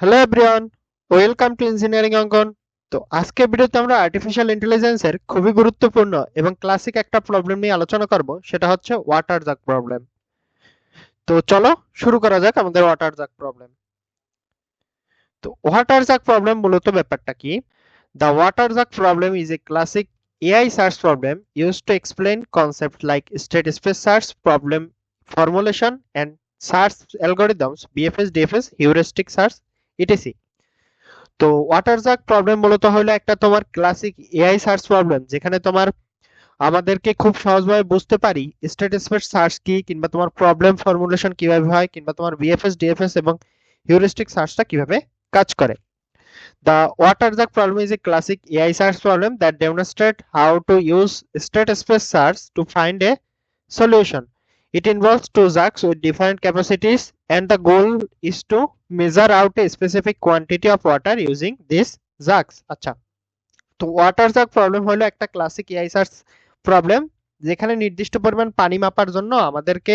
Hello everyone welcome to engineering অঙ্কন তো আজকের ভিডিওতে আমরা আর্টিফিশিয়াল ইন্টেলিজেন্সের খুবই গুরুত্বপূর্ণ এবং ক্লাসিক একটা প্রবলেম নিয়ে আলোচনা করব, সেটা হচ্ছে ওয়াটার জাক প্রবলেম তো চলো শুরু করা যাক আমাদের ওয়াটার জাক প্রবলেম তো ওয়াটার জাক প্রবলেম মূলত ব্যাপারটা কি? The water jug problem is a classic AI search problem use to explain concept like state space search problem formulation and search algorithms BFS DFS heuristic search etc তো water jug problem মূলত হলো একটা তোমার classic AI search problem যেখানে তোমার আমাদেরকে খুব সহজভাবে বুঝতে পারি স্টেট স্পেস সার্চ কি, কিংবা তোমার প্রবলেম ফর্মুলেশন কীভাবে হয়, কিংবা তোমার বিএফএস ডিএফএস এবং হিউরিস্টিক সার্চটা কীভাবে কাজ করে The Waterjak problem is a classic AI search problem that demonstrates how to use state space search to find a solution. It involves two jugs with different capacities, and the goal is to measure out a specific quantity of water using these jugs. আচ্ছা তো water jug problem হলো একটা classic AI problem যেখানে নির্দিষ্ট পরিমাণ পানি মাপার জন্য আমাদেরকে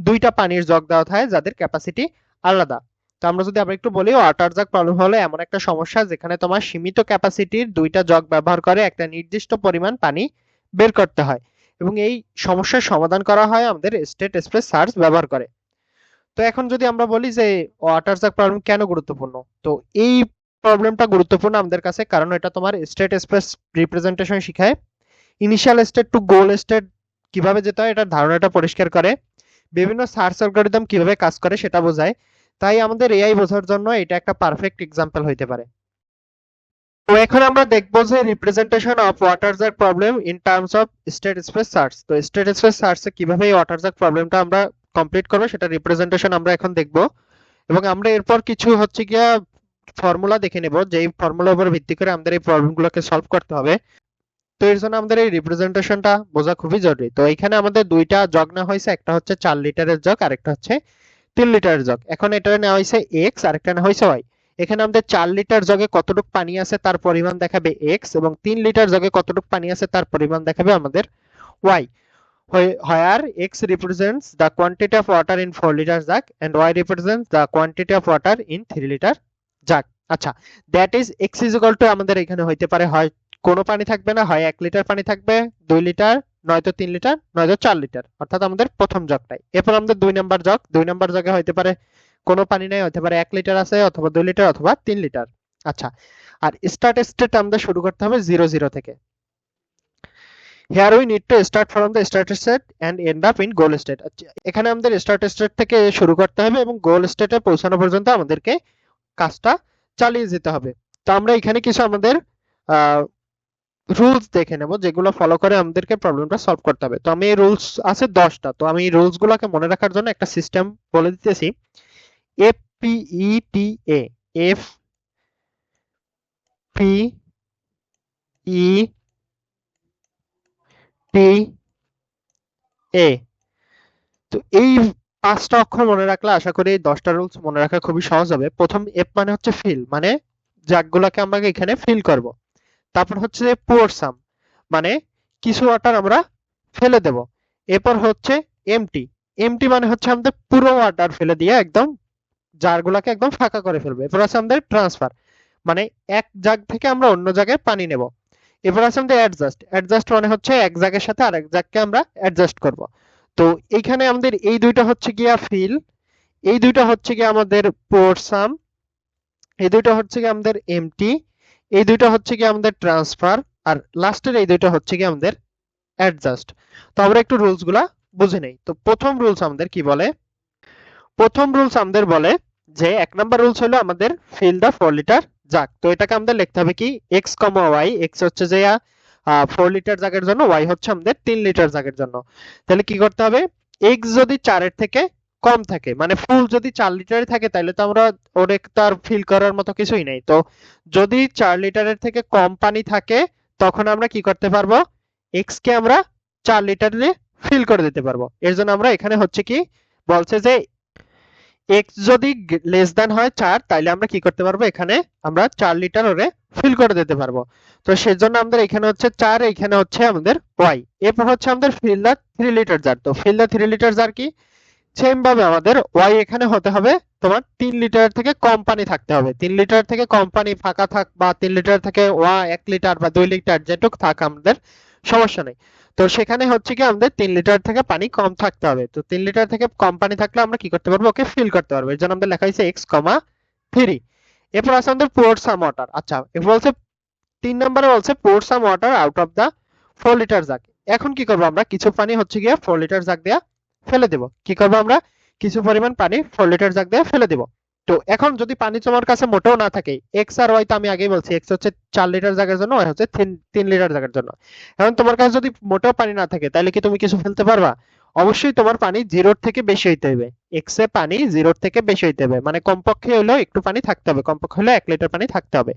দুইটা পানির জগ দেওয়া হয় যাদের ক্যাপাসিটি আলাদা তো আমরা যদি আবার একটু বলি ওয়াটার জাগ প্রবলেম হলো এমন একটা সমস্যা যেখানে তোমার সীমিত ক্যাপাসিটির দুইটা জগ ব্যবহার করে একটা নির্দিষ্ট পরিমাণ পানি বের করতে হয় এবং এই সমস্যার সমাধান করা হয় আমাদের স্টেট স্পেস সার্চ ব্যবহার করে। তো এখন যদি আমরা বলি যে ওয়াটার জাগ প্রবলেম কেন গুরুত্বপূর্ণ? তো এই প্রবলেমটা গুরুত্বপূর্ণ আমাদের কাছে, কারণ এটা তোমার স্টেট স্পেস রিপ্রেজেন্টেশন শিখায়। Initial state to goal state কীভাবে যেতে হয়, এটার ধারণাটা পরিষ্কার করে। বিভিন্ন সার্চ অ্যালগরিদম কীভাবে কাজ করে সেটা বোঝায়। তাই আমাদের এআই বোঝার জন্য এটা একটা পারফেক্ট এক্সাম্পল হইতে পারে। তো এখন আমরা দেখব যে representation of water jug problem in terms of state space search তো স্টেট স্পেস সার্চে কীভাবে এই ওয়াটার জাগ প্রবলেমটা আমরা কমপ্লিট করব সেটা রিপ্রেজেন্টেশন আমরা এখন দেখব। এবং আমরা এরপর কিছু হচ্ছে গিয়া ফর্মুলা দেখে নেব যেই ফর্মুলার উপর ভিত্তি করে আমাদের এই প্রবলেমগুলোকে সলভ করতে হবে। তো এর জন্য আমাদের এই রিপ্রেজেন্টেশনটা বোঝা খুবই জরুরি। তো এখানে আমাদের দুইটা জগ নেওয়া হয়েছে, একটা হচ্ছে চার লিটারের জগ, আরেকটা হচ্ছে তিন লিটারের জগ। এখন এটা নেওয়া হয়েছে এক্স আর একটা নেওয়া হয়েছে ওয়াই এখানে আমাদের চার লিটার জগে কতটুকু পানি আছে তার পরিমাণ দেখাবে এক্স এবং তিন লিটার জগে কতটুকু পানি আছে তার পরিমাণ দেখাবে আমাদের y where x represents the quantity of water in 4 liter jug and y represents the quantity of water in 3 liter jug আচ্ছা that is x is equal to আমাদের এখানে হইতে পারে হয় কোনো পানি থাকবে না, হয় এক লিটার পানি থাকবে, দুই লিটার, নয়তো তিন লিটার, নয়তো চার লিটার, অর্থাৎ আমাদের প্রথম জগটাই। এরপর আমাদের দুই নাম্বার জগ, দুই নাম্বার জগে হইতে পারে কোনো পানি নাই হতে পারে এক লিটার আছে অথবা দুই লিটার অথবা তিন লিটার আচ্ছা আর স্টার্ট স্টেট আমাদের শুরু করতে হবে জিরো জিরো থেকে। We need to start from the start state and end up in goal state আচ্ছা, এখানে আমাদের স্টার্ট স্টেট থেকে শুরু করতে হবে এবং গোল স্টেটে পৌঁছানো পর্যন্ত আমাদেরকে কাজটা চালিয়ে যেতে হবে। তো আমরা এখানে কিছু আমাদের রুলস দেখে নেব যেগুলো ফলো করে আমাদেরকে প্রবলেমটা সলভ করতে হবে। তো আমি এই রুলস আছে দশটা তো আমি এই রুলস গুলোকে মনে রাখার জন্য একটা সিস্টেম বলে দিতেছি। F P E T A F P E T A তো এই পাঁচটা অক্ষর মনে রাখলে আশা করি এই দশটা রুলস মনে রাখা খুবই সহজ হবে। প্রথম এফ মানে হচ্ছে ফিল মানে জাগগুলোকে আমরা এখানে ফিল করব। তারপর হচ্ছে পোর সাম মানে কিছু ওয়াটার আমরা ফেলে দেব। এরপর হচ্ছে এমটি এমটি মানে হচ্ছে আমাদের পুরো ওয়াটার ফেলে দিয়ে একদম জারগুলোকে একদম ফাঁকা করে ফেলব। এরপর আছে আমাদের ট্রান্সফার মানে এক জাগ থেকে আমরা অন্য জায়গায় পানি নেব। এরপর আছে আমাদের অ্যাডজাস্ট অ্যাডজাস্ট মানে হচ্ছে এক জায়গার সাথে আরেক জায়গাকে আমরা অ্যাডজাস্ট করব। তো এইখানে আমাদের এই দুইটা হচ্ছে গিয়া ফিল এই দুইটা হচ্ছে গিয়া আমাদের পোরসাম এই দুইটা হচ্ছে গিয়া আমাদের এমটি এই দুইটা হচ্ছে গিয়ে আমাদের ট্রান্সফার আর লাস্টের এই দুইটা হচ্ছে গিয়ে আমাদের অ্যাডজাস্ট তো আমরা একটু রুলসগুলা বুঝে নেই। তো প্রথম রুলস আমাদের কি বলে? প্রথম রুলস আমাদের বলে যে এক নাম্বার রুলস হলো আমাদের fill the four litre jug তো এটাকে আমাদের লিখতে হবে কি? এক্স কমা ওয়াই এক্স হচ্ছে যে ফোর লিটার জাগের জন্য ওয়াই হচ্ছে আমাদের তিন লিটার জাগের জন্য। তাহলে কি করতে হবে? এক্স যদি চারের থেকে কম থাকে মানে ফুল যদি চার লিটারে থাকে, তাহলে তো আমরা ওরে তার ফিল করার মতো কিছুই নেই। তো যদি চার লিটারের থেকে কম পানি থাকে, তখন আমরা কি করতে পারব? এক্স কে আমরা চার লিটারে ফিল করে দিতে পারব। এর জন্য আমরা এখানে হচ্ছে কি? বলছে যে এক্স যদি লেস দ্যান হয় চার তাহলে আমরা কি করতে পারব? এখানে আমরা চার লিটার ওরে ফিল করে দিতে পারব। তো সেজন্য আমাদের এখানে হচ্ছে চার, এখানে হচ্ছে আমাদের ওয়াই এরপর হচ্ছে আমাদের fill the three litre jar তো fill the three litre jar কি? সেম ভাবে আমাদের ওয়াই এখানে হতে হবে। তোমার তিন লিটার থেকে কম পানি থাকতে হবে। তিন লিটার থেকে কম পানি ফাঁকা থাক বা তিন লিটার থেকে ওয়া এক লিটার বা দুই লিটার যেটুক থাক আমাদের সমস্যা নেই। তো সেখানে হচ্ছে কি আমাদের তিন লিটার থেকে পানি কম থাকতে হবে। তো তিন লিটার থেকে কম পানি থাকলে আমরা কি করতে পারব? ওকে ফিল করতে পারব। এর জন্য আমাদের লেখা হয়েছে এক্স কমা থ্রি এরপর আছে আমাদের পোর সাম ওয়াটার আচ্ছা এরপর বলছে, তিন নম্বরে বলছে pour some water out of the four litre jug এখন কি করব আমরা? কিছু পানি হচ্ছে গিয়ে ফোর লিটার জাগ দেয়া ফেলে দেব। কি করব আমরা? কিছু পরিমাণ পানি ফোর লিটার জাগ দিয়ে ফেলে দেব। তো এখন যদি পানি তোমার কাছে মোটেও না থাকে এক্স আর ওয়াই তো আমি আগেই বলছি এক্স হচ্ছে চার লিটার জাগের জন্য ওয়াই হচ্ছে তিন লিটার জাগের জন্য। এখন তোমার কাছে যদি মোটেও পানি না থাকে, তাহলে কি তুমি কিছু ফেলতে পারবা? অবশ্যই তোমার পানি জিরোর থেকে বেশি হইতে হবে। এক্স এ পানি জিরোর থেকে বেশি হইতে হবে। মানে কমপক্ষে হলেও একটু পানি থাকতে হবে, কমপক্ষে হলেও এক লিটার পানি থাকতে হবে।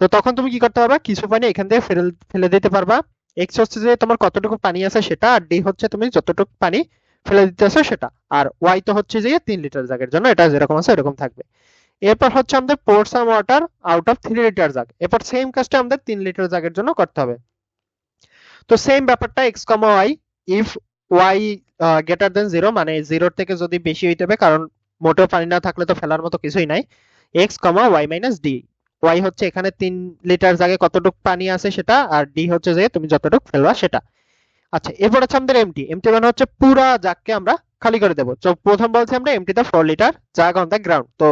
তো তখন তুমি কি করতে পারবা? কিছু পানি এখান থেকে ফেলে দিতে পারবা। এক্স হচ্ছে যে তোমার কতটুকু পানি আছে সেটা, আর ডি হচ্ছে তুমি যতটুকু পানি ফেলে দিতেছো সেটা। আর ওয়াই তো হচ্ছে যে তিন লিটার জাগের জন্য, এটা যেরকম আছে এরকম থাকবে। এরপর হচ্ছে আমাদের pour some water out of three litre jug এরপর সেম কাজটা আমাদের তিন লিটার জাগের জন্য করতে হবে। তো সেম ব্যাপারটা x comma y if y greater than zero মানে জিরোর থেকে যদি বেশি হইতে হবে, কারণ মোটেও পানি না থাকলে তো ফেলার মতো কিছুই নাই x comma y minus d y হচ্ছে এখানে তিন লিটার জাগে কতটুকু পানি আছে সেটা, আর ডি হচ্ছে যে তুমি যতটুকু ফেলবা সেটা। আচ্ছা এরপর হচ্ছে আমাদের এমটি এমটি মানে হচ্ছে পুরা জাগকে আমরা খালি করে দেবো। তো প্রথম বলছি আমরা empty the four litre jug on the ground তো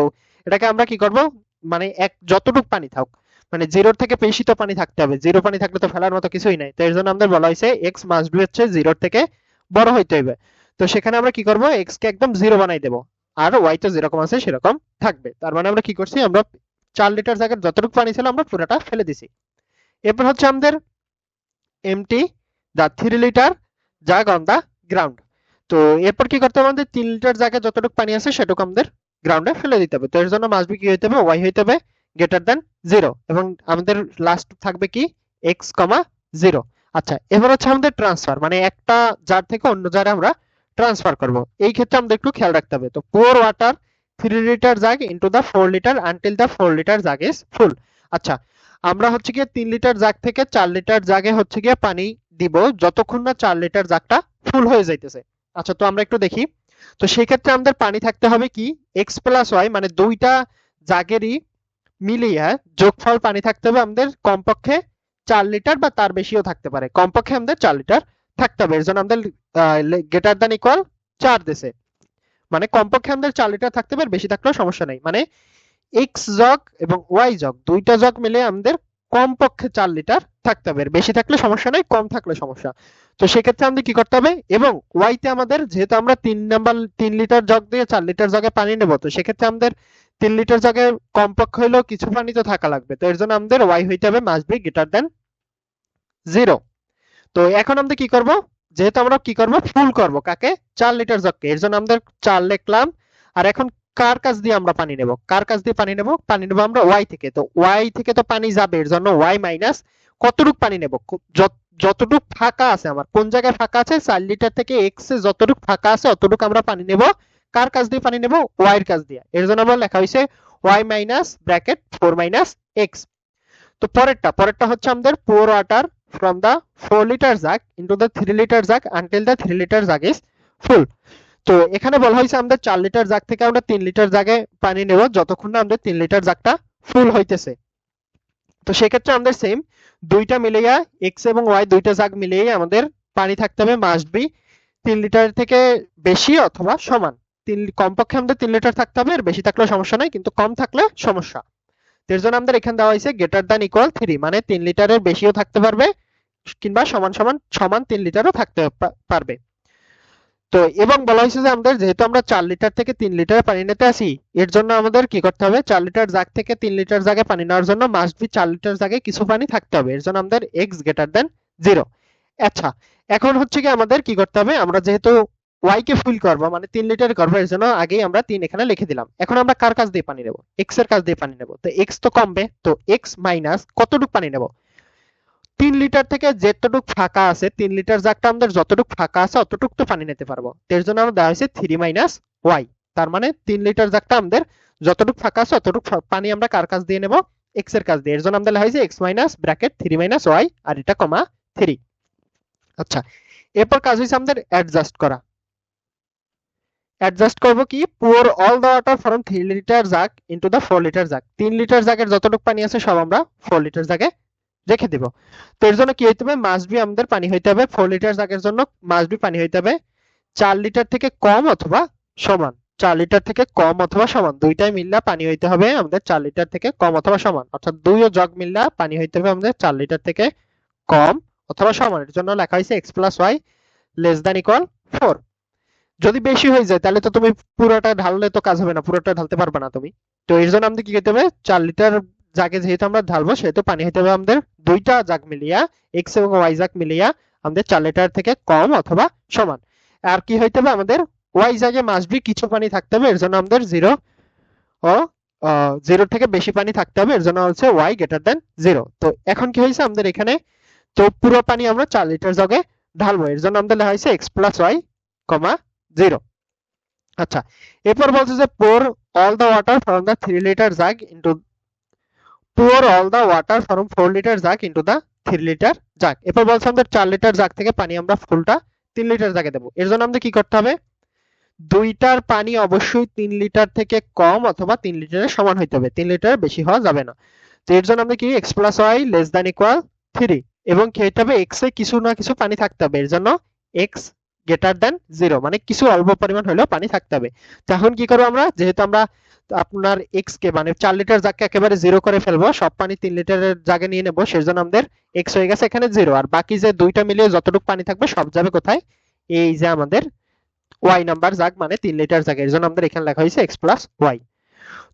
এটাকে আমরা কি করব? মানে এক, যতটুকু পানি থাক মানে জিরোর থেকে বেশি তো পানি থাকতে হবে। জিরো পানি থাকলে তো ফেলার মতো কিছুই নাই। তো এর জন্য আমাদের বলা হয়েছে এক্স মাস্ট বি হচ্ছে জিরোর থেকে বড় হইতে হবে তো সেখানে আমরা কি করব? এক্স কে একদম জিরো বানাই দেবো। আর ওয়াই তো যেরকম আছে সেরকম থাকবে। তার মানে আমরা কি করছি? আমরা চার লিটার জায়গার যতটুকু পানি ছিল আমরা পুরোটা ফেলে দিছি। এরপর হচ্ছে আমাদের empty the three litre jug on the ground তো এরপর কি করতে হবে আমাদের? তিন লিটার জায়গায় যতটুকু পানি আছে সেটুকু আমাদের গ্রাউন্ডে ফেলে দিতে হবে। তো এর জন্য মাসবি কি হইতে হবে? ওয়াই হইতে হবে গ্রেটার দেন জিরো এবং আমাদের লাস্ট থাকবে কি? এক্স কমা জিরো আচ্ছা এবার হচ্ছে আমাদের ট্রান্সফার মানে একটা জার থেকে অন্য জারে আমরা ট্রান্সফার করব। এই ক্ষেত্রে আমাদের একটু খেয়াল রাখতে হবে। তো pour water three litre jug into the four litre until the four litre jug is full আচ্ছা আমরা হচ্ছে গিয়ে তিন লিটার জাগ থেকে চার লিটার জাগে হচ্ছে গিয়ে পানি দিব যতক্ষণ না চার লিটার জাগটা ফুল হয়ে যাইতেছে। আচ্ছা তো আমরা একটু দেখি। তো সেই ক্ষেত্রে আমাদের পানি থাকতে হবে কি? এক্স প্লাস ওয়াই মানে দুইটা জাগেরই মিলিয়ে যোগফল পানি থাকতে হবে আমাদের কমপক্ষে চার লিটার বা তার বেশিও থাকতে পারে। কমপক্ষে আমাদের চার লিটার থাকতে হবে। এর জন্য আমাদের গ্রেটার দ্যান ইকুয়াল চার দেশে মানে কমপক্ষে আমাদের চার লিটার থাকতে পারে, বেশি থাকলেও সমস্যা নেই। মানে এক্স জগ এবং ওয়াই জগ দুইটা জগ মিলে আমাদের কমপক্ষে চার লিটার থাকতে হবে। বেশি থাকলে সমস্যা নেই, কম থাকলে সমস্যা। তো সেক্ষেত্রে আমাদের কি করতে হবে? এবং ওয়াইতে আমাদের, যেহেতু আমরা তিন নাম্বার তিন লিটার জগ দিয়ে চার লিটার জগে পানি নেব, তো সেক্ষেত্রে আমাদের তিন লিটার জগে কমপক্ষে হলেও কিছু পানি তো থাকা লাগবে। তো এর জন্য আমাদের ওয়াই হইতে হবে must be greater than zero তো এখন আমরা কি করব? যেহেতু আমরা কি করব? ফুল করব। কাকে? চার লিটার জগকে। এর জন্য আমাদের চার লিখলাম। আর এখন কার কাছ দিয়ে আমরা পানি নেব? কার কাছ দিয়ে পানি নেব? পানি নেব আমরা ওয়াই থেকে। তো ওয়াই থেকে তো পানি যাবে, এর জন্য ওয়াই মাইনাস কতটুক পানি নেব? যতটুক ফাঁকা আছে আমার, কোন জায়গায় ফাঁকা আছে? চার লিটার থেকে এক্স এ যতটুক ফাঁকা আছে, অতটুক আমরা পানি নেব। কার কাছ দিয়ে পানি নেব? ওয়াই এর কাছ দিয়ে। এর জন্য আমরা লেখা হয়েছে y minus bracket four minus x তো পরেরটা পরেরটা হচ্ছে আমাদের pour water from the 4 litre jug into the 3 litre jug until the 3 litre jug is full তো এখানে বলা হয়েছে আমাদের 4 লিটার জাগ থেকে আমরা 3 লিটার জাগে পানি নেব, যতক্ষণ না আমাদের 3 লিটার জাগটা ফুল হইতেছে। তো সেক্ষেত্রে আমাদের সেম দুইটা মিলিয়া এক্স এবং ওয়াই দুইটা জাগ মিলিয়ে আমাদের পানি থাকতে হবে মাস্ট বি 3 লিটার থেকে বেশি অথবা সমান। তিন, কমপক্ষে আমাদের 3 লিটার থাকতে হবে, আর বেশি থাকলেও সমস্যা নাই, কিন্তু কম থাকলে সমস্যা। এর জন্য আমাদের এখানে দেওয়া হয়েছে গ্রেটার দ্যান ইকুয়াল থ্রি মানে তিন লিটারের বেশিও থাকতে পারবে, কিংবা সমান সমান সমান তিন লিটারও থাকতে পারবে। তো এবং বলা হয়েছে যে আমাদের যেহেতু আমরা চার লিটার থেকে তিন লিটার পানি নিতে আসি, এর জন্য আমাদের কি করতে হবে? চার লিটার জাগ থেকে তিন লিটার জাগে পানি নেওয়ার জন্য মাস্ট বি চার লিটার জাগে কিছু পানি থাকতে হবে। এর জন্য আমাদের এক্স গ্রেটার দেন জিরো আচ্ছা এখন হচ্ছে কি আমাদের কি করতে হবে? আমরা যেহেতু ওয়াই কে ফুল করব মানে তিন লিটার করব, এর জন্য আগেই আমরা তিন এখানে লিখে দিলাম। এখন আমরা কার কাছ দিয়ে পানি নেব? এক্সের কাছ দিয়ে পানি নেব। তো এক্স তো কমবে, তো এক্স মাইনাস কতটুকু পানি নেব? তিন লিটার থেকে যেতটুক ফাঁকা আছে, তিন লিটার জাগটা আমাদের যতটুক ফাঁকা আছে, অতটুক তো পানি নিতে পারব। এর জন্য আমরা দেওয়া হয়েছে থ্রি মাইনাস ওয়াই তার মানে তিন লিটার জাগটা আমাদের যতটুক ফাঁকা আছে, অতটুক পানি আমরা কার কাছ দিয়ে নেব? এক্সের কাছ দিয়ে। এর জন্য আমাদের লেখা হয়েছে x minus bracket three minus y আর এটা কমা থ্রি আচ্ছা এরপর কাজ হয়েছে আমাদের অ্যাডজাস্ট করা। অ্যাডজাস্ট করব কি? Pour all the water from three litre jug into the four litre jug তিন লিটার জাগের যতটুকু পানি আছে সব আমরা ফোর লিটার জাগে রেখে দিব। তো এর জন্য কি হইতে হবে? মাস্ট বি আমাদের পানি হইতে হবে। ফোর লিটার জাগের জন্য মাস্ট বি পানি হইতে হবে। চার লিটার থেকে কম অথবা সমান। চার লিটার থেকে কম অথবা সমান। দুইটাই মিল্লা পানি হইতে হবে আমাদের চার লিটার থেকে কম অথবা সমান। অর্থাৎ দুই ও জগ মিল্লা পানি হইতে হবে আমাদের চার লিটার থেকে কম অথবা সমান। এর জন্য লেখা হয়েছে x plus y less than equal four যদি বেশি হয়ে যায়, তাহলে তো তুমি পুরোটা ঢাললে তো কাজ হবে না। পুরোটা ঢালতে পারবে না তুমি। তো এর জন্য আমাদের কি করতে হবে? চার লিটার জাগে যেহেতু আমরা ঢালবো, সেহেতু পানি হইতে হবে আমাদের দুইটা জাগ মিলিয়া এক্স এবং ওয়াই জাগ মিলিয়া আমাদের চার লিটার থেকে কম অথবা সমান। আর কি হইতে হবে আমাদের? ওয়াই জাগে মাস্ট বি কিছু পানি থাকতে হবে, এর জন্য আমাদের জিরো ও জিরো থেকে বেশি পানি থাকতে হবে, এর জন্য হচ্ছে ওয়াই গ্রেটার দেন জিরো তো এখন কি হয়েছে আমাদের এখানে? তো পুরো পানি আমরা চার লিটার জগে ঢালবো, এর জন্য আমাদের লেখা হয়েছে x plus y comma zero আচ্ছা এরপর বলছে যে pour all the water from the three litre jug into pour all the water from four litre jug into the three litre jug এরপর বলছে আমাদের চার লিটার জাগ থেকে পানি আমরা ফুলটা তিন লিটার জাগে দেবো। এর জন্য আমাদের কি করতে হবে? দুইটার পানি অবশ্যই তিন লিটার থেকে কম অথবা তিন লিটারের সমান হইতে হবে। তিন লিটারের বেশি হওয়া যাবে না। তো এর জন্য আমরা কি? X plus y less than equal three এবং কি হইতে হবে? এক্স এ কিছু না কিছু পানি থাকতে হবে। এর জন্য এক্স গ্রেটার দেন জিরো মানে কিছু অল্প পরিমাণ হলেও পানি থাকতে হবে। তো এখন কি করব আমরা? যেহেতু আমরা আপনার এক্স কে মানে চার লিটার জাগকে একেবারে জিরো করে ফেলব, সব পানি তিন লিটারের জাগে নিয়ে নেব, সেই জন্য আমাদের এক্স হয়ে গেছে এখানে জিরো আর বাকি যে দুইটা মিলিয়ে যতটুকু পানি থাকবে, সব যাবে কোথায়? এই যে আমাদের ওয়াই নাম্বার জাগ মানে তিন লিটার জাগ এর জন্য আমাদের এখানে লেখা হয়েছে এক্স প্লাস ওয়াই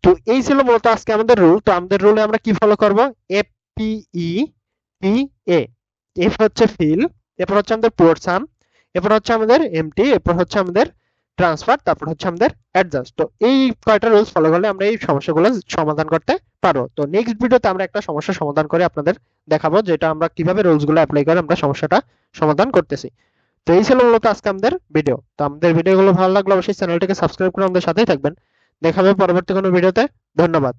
তো এই ছিল মূলত আজকে আমাদের রুল তো আমাদের রুলে আমরা কি ফলো করব? F P E P A F হচ্ছে ফিল এরপর হচ্ছে আমাদের পোর্ট সাম এরপর হচ্ছে আমাদের এমটি এরপর হচ্ছে আমাদের ট্রান্সফার তারপর হচ্ছে আমাদের অ্যাডজাস্ট তো এই কয়টা রুলস ফলো করলে আমরা এই সমস্যাগুলো সমাধান করতে পারব। তো নেক্সট ভিডিওতে আমরা একটা সমস্যা সমাধান করে আপনাদের দেখাবো, যেটা আমরা কীভাবে রুলসগুলো অ্যাপ্লাই করে আমরা সমস্যাটা সমাধান করতেছি। তো এই ছিল মূলত আজকে আমাদের ভিডিও তো আমাদের ভিডিওগুলো ভালো লাগলে অবশ্যই চ্যানেলটিকে সাবস্ক্রাইব করে আমাদের সাথেই থাকবেন। দেখা হবে পরবর্তী কোনো ভিডিওতে ধন্যবাদ।